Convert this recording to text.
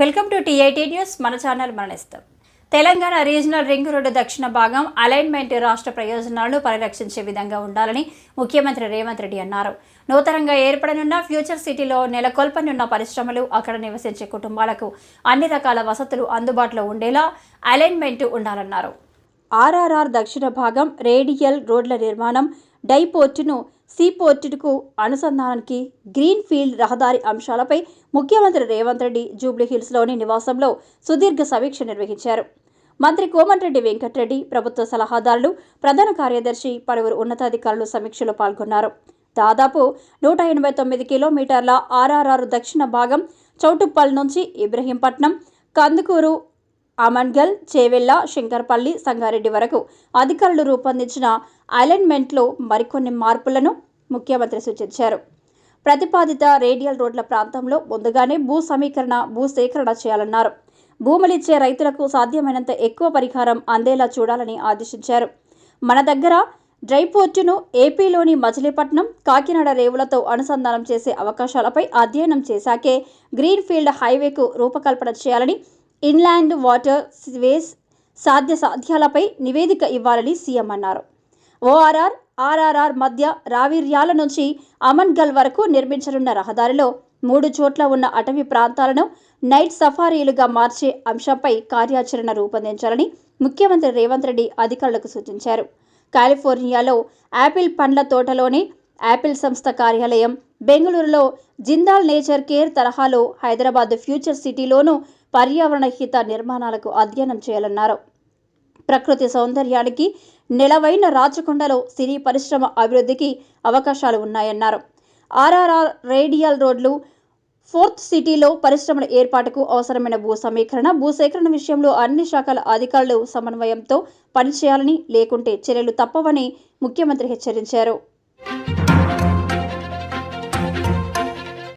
Welcome to TIT news. మన channel మరణిస్తాం. Telangana regional ring road దక్షిణ భాగం అలైన్మెంట్ రాష్ట్ర ప్రయోజనాలను పరిరక్షించే విధంగా ఉండాలని ముఖ్యమంత్రి రేవంత్ రెడ్డి అన్నారు. నూతనంగా ఏర్పడనున్న ఫ్యూచర్ సిటీలో నెలకొల్పనున్న పరిశ్రమలు అక్కడ నివసించే కుటుంబాలకు అన్ని రకాల వసతులు అందుబాటులో ఉండేలా అలైన్మెంట్ ఉండాలన్నారు. ఆర్ఆర్ఆర్ దక్షిణ భాగం రేడియల్ రోడ్ల నిర్మాణం డైపోర్టును సీపోర్టుకు అనుసంధానానికి గ్రీన్ ఫీల్డ్ రహదారి అంశాలపై ముఖ్యమంత్రి రేవంత్ రెడ్డి జూబ్లీహిల్స్లోని నివాసంలో సుదీర్ఘ సమీక్ష నిర్వహించారు. మంత్రి కోమటిరెడ్డి వెంకటరెడ్డి ప్రభుత్వ సలహాదారులు ప్రధాన కార్యదర్శి పలువురు ఉన్నతాధికారులు సమీక్షలో పాల్గొన్నారు. దాదాపు నూట ఎనభై తొమ్మిది కిలోమీటర్ల ఆర్ఆర్ఆర్ దక్షిణ భాగం చౌటుప్పల్ నుంచి ఇబ్రహీంపట్నం కందుకూరు అమన్గల్ చేవెళ్ళ శంకర్పల్లి సంగారెడ్డి వరకు అధికారులు రూపొందించిన అలైన్మెంట్లో మరికొన్ని మార్పులను ముఖ్యమంత్రి సూచించారు. ప్రతిపాదిత రేడియల్ రోడ్ల ప్రాంతంలో ముందుగానే భూ సమీకరణ భూ సేకరణ చేయాలన్నారు. భూములిచ్చే రైతులకు సాధ్యమైనంత ఎక్కువ పరిహారం అందేలా చూడాలని ఆదేశించారు. మన దగ్గర డ్రైపోర్టును ఏపీలోని మచిలీపట్నం కాకినాడ రేవులతో అనుసంధానం చేసే అవకాశాలపై అధ్యయనం చేశాకే గ్రీన్ ఫీల్డ్ హైవేకు రూపకల్పన చేయాలని ఇన్లాండ్ వాటర్ వేస్ సాధ్య సాధ్యాలపై నివేదిక ఇవ్వాలని సీఎం అన్నారు. ఓఆర్ఆర్ ఆర్ఆర్ఆర్ మధ్య రావిర్యాల నుంచి అమన్గల్ వరకు నిర్మించనున్న రహదారిలో మూడు చోట్ల ఉన్న అటవీ ప్రాంతాలను నైట్ సఫారీలుగా మార్చే అంశంపై కార్యాచరణ రూపొందించాలని ముఖ్యమంత్రి రేవంత్ రెడ్డి అధికారులకు సూచించారు. కాలిఫోర్నియాలో యాపిల్ పండ్ల తోటలోని యాపిల్ సంస్థ కార్యాలయం బెంగళూరులో జిందాల్ నేచర్ కేర్ తరహాలో హైదరాబాద్ ఫ్యూచర్ సిటీలోనూ పర్యావరణ హిత నిర్మాణాలకు అధ్యయనం చేయాలన్నారు. ప్రకృతి సౌందర్యానికి నెలవైన రాచకొండలో సినీ పరిశ్రమ అభివృద్ధికి అవకాశాలు ఉన్నాయన్నారు. ఆర్ఆర్ఆర్ రేడియల్ రోడ్లు ఫోర్త్ సిటీలో పరిశ్రమల ఏర్పాటుకు అవసరమైన భూ సమీకరణ భూసేకరణ విషయంలో అన్ని శాఖల అధికారులు సమన్వయంతో పనిచేయాలని లేకుంటే చర్యలు తప్పవని ముఖ్యమంత్రి హెచ్చరించారు.